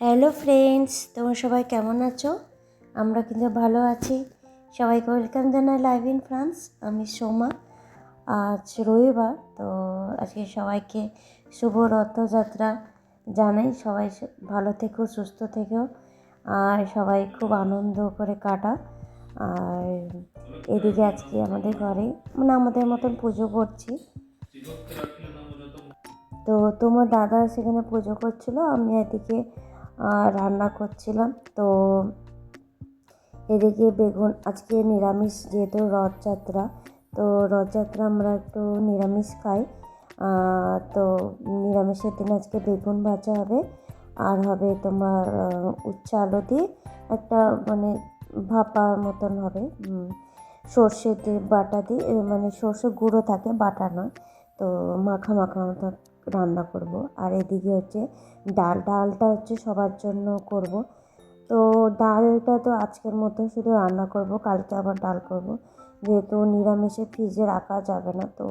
Hello friends, তোমরা সবাই কেমন আছো? আমরা কিন্তু ভালো আছি। সবাইকে ওয়েলকাম জানাই লাইভ ইন ফ্রান্স। আমি সোমা। আজ রবিবার, তো আজকে সবাইকে শুভ রথযাত্রা জানাই। সবাই ভালো থেকো, সুস্থ থেকো। আর সবাই খুব আনন্দ করে কাটা আর এদিকে আজকে আমাদের ঘরে মানে আমাদের মতন পুজো করছি। তো তোমার দাদা সেখানে পুজো করছিল, আমি এদিকে রান্না করছিলাম। তো এদিকে বেগুন, আজকে নিরামিষ যেহেতু রথযাত্রা, তো রথযাত্রা আমরা একটু নিরামিষ খাই। তো নিরামিষের দিন আজকে বেগুন ভাজা হবে। আর হবে তোমার উচ্চ আলু দিয়ে একটা মানে ভাপা মতন হবে। সর্ষে দিয়ে বাটা দিয়ে মানে সর্ষে গুঁড়ো থাকে, বাটা নয়। তো মাখা মাখা মতো রান্না করব। আর এদিকে হচ্ছে ডাল, ডালটা হচ্ছে সবার জন্য করব। তো ডালটা তো আজকের মতো শুধু রান্না করব, কালকে আবার ডাল করব। যেহেতু নিরামিষে ফ্রিজে রাখা যাবে না, তো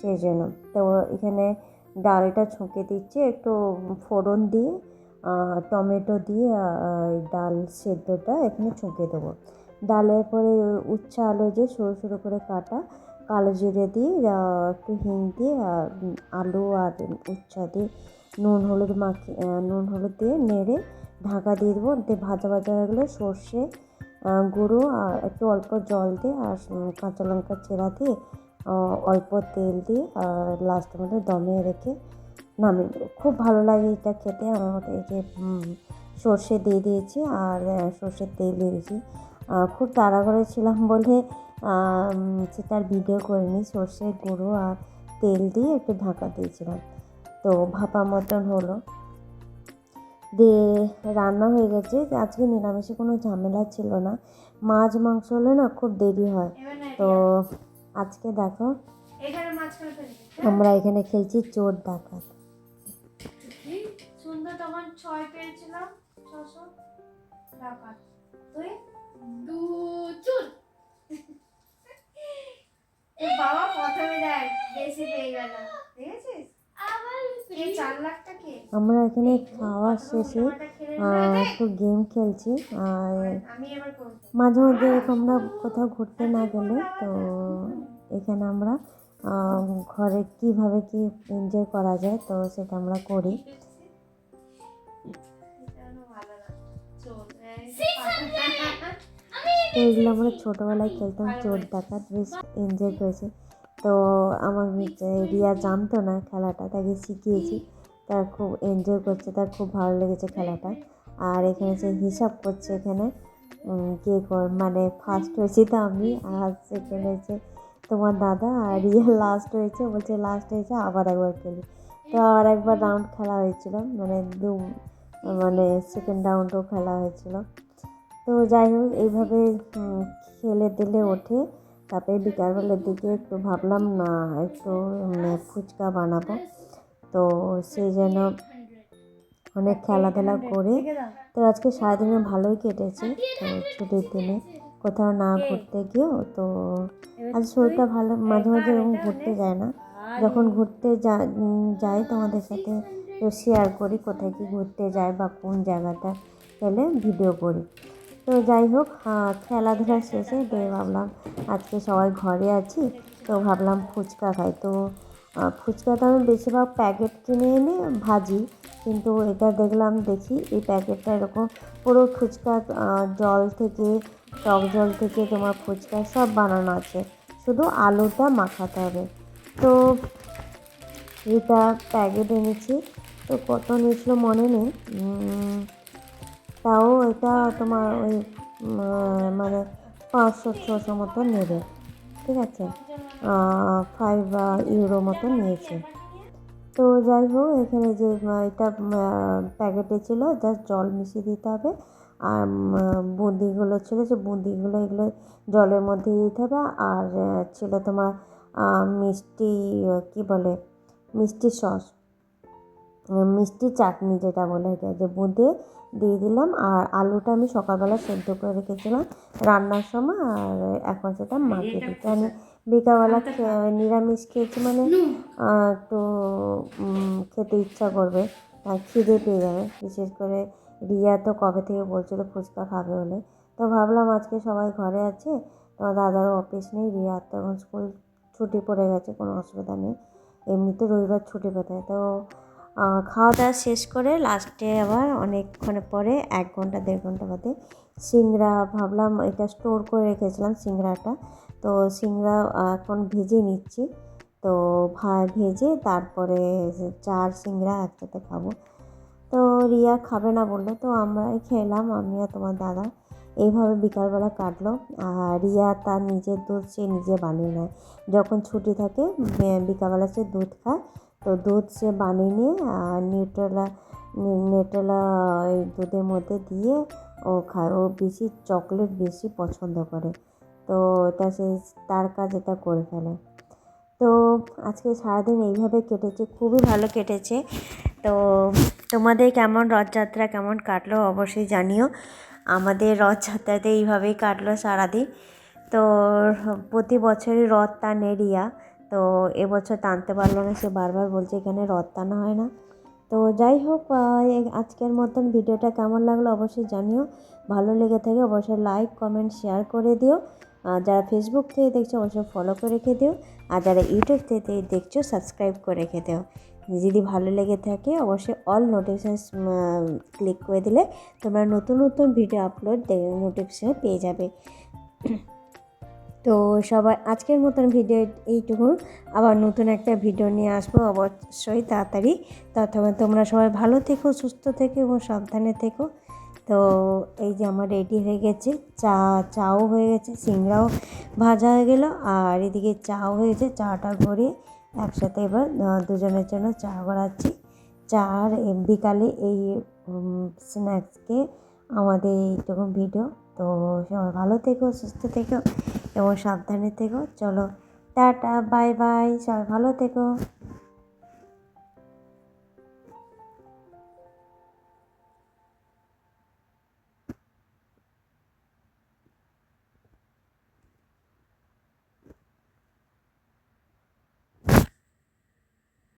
সেই জন্য। তো এখানে ডালটা ছুঁকে দিচ্ছি, একটু ফোড়ন দিয়ে টমেটো দিয়ে ডাল সেদ্ধটা এখানে ছুঁকে দেবো। ডালের পরে উচ্ছে আলু যে সরু সরু করে কাটা কালো জিরে দিয়ে একটু হিং দিয়ে আলু আর উচ্ছা দিয়ে নুন হলুদ মাখিয়ে নুন হলুদ দিয়ে নেড়ে ঢাকা দিয়ে দেবো। দিয়ে ভাজা ভাজা হয়ে গেলে সর্ষে গুঁড়ো আর একটু অল্প জল দিয়ে আর কাঁচা লঙ্কা চেরা দিয়ে অল্প তেল দিয়ে আর লাস্টের মধ্যে দমে রেখে নামিয়ে দেবো। খুব ভালো লাগে এটা খেতে। আমার এই যে সর্ষে দিয়ে দিয়েছি আর সর্ষের তেল দিয়েছি। খুব তাড়াঘরে ছিলাম বলে সেটার ভিডিও করিনি সর্ষে গুঁড়ো আর তেল দিয়ে একটু ঢাকা দিয়েছিলাম। তো ভাপা মতন হলো। দিয়ে রান্না হয়ে গেছে। আজকে নিরামিষে কোনো ঝামেলা ছিল না। মাছ মাংস হলে না খুব দেরি হয়। তো আজকে দেখো। আমরা এখানে খেলছি চোর ডাকাত। সুন্দর তখন ছয় পেয়েছিলাম ছশো। টাকা তুই দু চুল এ বাবা প্রথমে দেখ বেশি পেয়ে গেল দেখেছিস এই চার লাখটা কে আমরা এখানে খাওয়া শেষে একটু গেম খেলছি, আর মাঝে মধ্যে আমরা কোথাও ঘুরতে না গেলে তো এখানে আমরা ঘরে কীভাবে কি এনজয় করা যায় তো সেটা আমরা করি। তো এগুলো আমরা ছোটোবেলায় খেলতাম, চোর ডাকাত বেশ এনজয় করেছি। তো আমার রিয়া জানতো না খেলাটা, তাকে শিখিয়েছি। তার খুব এনজয় করছে, তার খুব ভালো লেগেছে খেলাটা। আর এখানে সে হিসাব করছে এখানে কে কর মানে ফার্স্ট হয়েছি তো আমি, আর সেকেন্ড হয়েছে তোমার দাদা, আর ইয়ে লাস্ট হয়েছে বলছে লাস্ট হয়েছে, আবার একবার খেলি। তো আর একবার রাউন্ড খেলা হয়েছিল মানে দু মানে সেকেন্ড রাউন্ডও খেলা হয়েছিল। তো যাই হোক, এইভাবে খেলে দিলে ওঠে, তারপরে বিকালবেলার দিকে একটু ভাবলাম, না, একটু ফুচকা বানাবো। তো সেই জন্য অনেক খেলাধুলা করে। তো আজকে সারাদিনে ভালোই কেটেছে তো ছুটির দিনে। কোথাও না ঘুরতে গিয়েও তো আজ শরীরটা ভালো, মাঝে মাঝে এরকম ঘুরতে যায় না। যখন ঘুরতে যা যাই তোমাদের সাথে শেয়ার করি কোথায় কি ঘুরতে যায় বা কোন জায়গাটা গেলে ভিডিও করি। তো যাই হোক খেলাধুলা শেষে দিয়ে ভাবলাম আজকে সবাই ঘরে আছি, তো ভাবলাম ফুচকা খাই। তো আহ, ফুচকা তো আমি বেশিরভাগ প্যাকেট কিনে এনে ভাজি। কিন্তু এটা দেখলাম দেখি এই প্যাকেটটা এরকম পুরো ফুচকা জল থেকে টক জল থেকে তোমার ফুচকা সব বানানো আছে। শুধু আলুটা মাখাতে হবে। তো এটা প্যাকেট এনেছি। তো কত নিয়েছিল মনে নেই। তাও এটা তোমার ওই মানে পাঁচশো ছশো মতো নেবে। ঠিক আছে। ফাইভ ইউরো মতো নিয়েছে। তো যাই হোক, এখানে যে এটা প্যাকেটে ছিল জাস্ট জল মিশিয়ে দিতে হবে। আর বুঁদিগুলো ছিল, যে বুঁদিগুলো এগুলো জলের মধ্যে দিতে হবে। আর ছিল তোমার মিষ্টি, কি বলে, মিষ্টি সস। মিষ্টি চাটনি যেটা বলে যে বোঁদে দিয়ে দিলাম আর আলুটা আমি সকালবেলা সেদ্ধ করে রেখেছিলাম রান্নার সময় আর এখন সেটা মাখিয়ে দিতে আমি বিকালবেলা নিরামিষ খেয়েছি মানে একটু খেতে ইচ্ছা করবে আর খিদে পেয়ে যাবে। বিশেষ করে রিয়া তো কবে থেকে বলছিল ফুচকা খাবে বলে। তো ভাবলাম আজকে সবাই ঘরে আছে তো দাদারও অফিস নেই রিয়ার তো এখন স্কুল ছুটি পড়ে গেছে কোনো অসুবিধা নেই। এমনিতে রবিবার ছুটি পেতে তো খাওয়া দাওয়া শেষ করে লাস্টে আবার অনেকক্ষণ পরে এক ঘণ্টা, দেড় ঘণ্টা বাদে সিংড়া ভাবলাম এটা স্টোর করে রেখেছিলাম সিংড়াটা। তো সিংড়া এখন ভেজে নিচ্ছি। তো ভা, ভেজে তারপরে চার সিংড়া একসাথে খাব। তো রিয়া খাবে না বলল, তো আমরাই খেলাম, আমি আর তোমার দাদা। এইভাবে বিকালবেলা কাটলো। আর রিয়া তার নিজের দুধ সে নিজে বানিয়ে নেয়। যখন ছুটি থাকে বিকালবেলা সে দুধ খায়। তো দুধ সে বানিয়ে নিয়ে, আর নিউট্রেলা নিউট্রেলা ওই দুধের মধ্যে দিয়ে ও খায় ও বেশি চকলেট বেশি পছন্দ করে। তো এটা সে তার কাজ এটা করে ফেলে। তো আজকে সারাদিন এইভাবে কেটেছে, খুবই ভালো কেটেছে। তো তোমাদের কেমন রথযাত্রা, কেমন কাটলো অবশ্যই জানিও। আমাদের রথযাত্রাতে এইভাবেই কাটলো সারাদিন। তো প্রতি বছরই রথ টানে রিয়া তো এবছর টানতে পারল না, সে বারবার বলছে এখানে রথ টানা হয় না। তো যাই হোক আজকের মতন ভিডিওটা কেমন লাগল অবশ্যই জানিও। ভালো লেগে থাকে অবশ্যই লাইক, কমেন্ট, শেয়ার করে দিও। যারা ফেসবুক থেকে দেখছ অবশ্যই ফলো করে রেখে দিও। আর যারা ইউটিউব থেকে দেখছ সাবস্ক্রাইব করে রেখে দিও। যদি ভালো লেগে থাকে অবশ্যই অল নোটিফিকেশান ক্লিক করে দিলে তোমরা নতুন নতুন ভিডিও আপলোড নোটিফিকেশান পেয়ে যাবে। তো সবাই আজকের মতন ভিডিও এইটুকু। আবার নতুন একটা ভিডিও নিয়ে আসব অবশ্যই তাড়াতাড়ি। ততক্ষণ তোমরা সবাই ভালো থেকো, সুস্থ থেকো এবং সাবধানে থেকো। তো এই যে আমার রেডি হয়ে গেছে। চা, চাও হয়ে গেছে, সিংড়াও ভাজা হয়ে গেল। আর এদিকে চাও হয়েছে, চাটা ভরিয়ে একসাথে এবার দুজনের জন্য চা করাচ্ছি চা আর বিকালে এই স্ন্যাক্সকে আমাদের এইটুকু ভিডিও। তো সবাই ভালো থেকো, সুস্থ থেকো। এবং সাবধানে থেকো। চলো টাটা বাই বাই সবাই ভালো থেকো।